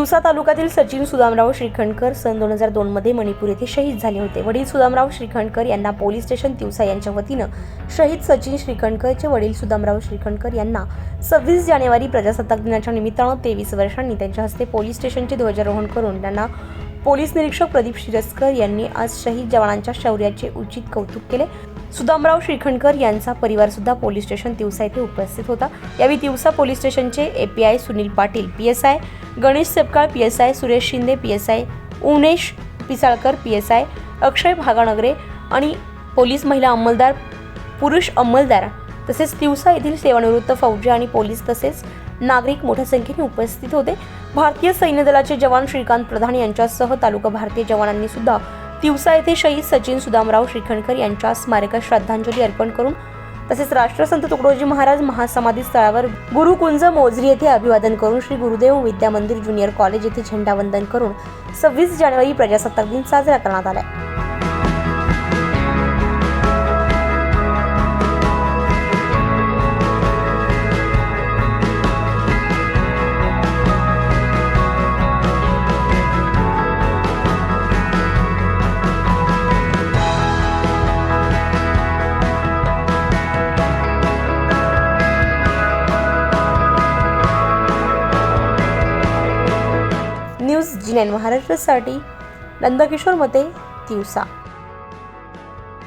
तिवसा तालुक्यातील सचिन सुदामराव श्रीखंडकर सन दोन हजार दोनमध्ये मणिपूर येथे शहीद झाले होते. वडील सुदामराव श्रीखंडकर यांना पोलीस स्टेशन तिवसा यांच्या वतीनं शहीद सचिन श्रीखंडकरचे वडील सुदामराव श्रीखंडकर यांना सव्वीस जानेवारी प्रजासत्ताक दिनाच्या निमित्तानं तेवीस वर्षांनी त्यांच्या हस्ते पोलीस स्टेशनचे ध्वजारोहण करून त्यांना पोलीस निरीक्षक प्रदीप शिरस्कर यांनी आज शहीद जवानांच्या शौर्याचे उचित कौतुक केले. सुदामराव श्रीखंडकर यांचा परिवार सुद्धा पोलीस स्टेशन तिवसा येथे उपस्थित होता. यावेळी तिवसा पोलीस स्टेशनचे API Sunil Patil P S I Ganesh Sepkal P S I Suresh Shinde P S I Umesh Pisalkar P S I Akshay Bhaganagare आणि पोलीस महिला अंमलदार पुरुष अंमलदार तसेच तिवसा येथील सेवानिवृत्त फौजी आणि पोलीस तसेच नागरिक मोठ्या संख्येने उपस्थित होते. भारतीय सैन्य दलाचे जवान श्रीकांत प्रधान यांच्यासह तालुका भारतीय जवानांनी सुद्धा तिवसा येथे शहीद सचिन सुदामराव श्रीखंडकर यांच्या स्मारकात श्रद्धांजली अर्पण करून तसेच राष्ट्रसंत तुकडोजी महाराज महासमाधी स्थळावर गुरुकुंज मोजरी येथे अभिवादन करून श्री गुरुदेव विद्या मंदिर ज्युनियर कॉलेज येथे झेंडावंदन करून सव्वीस जानेवारी प्रजासत्ताक दिन साजरा करण्यात आला न्यूज जी नाईन नंदकिशोर मते तिवसा.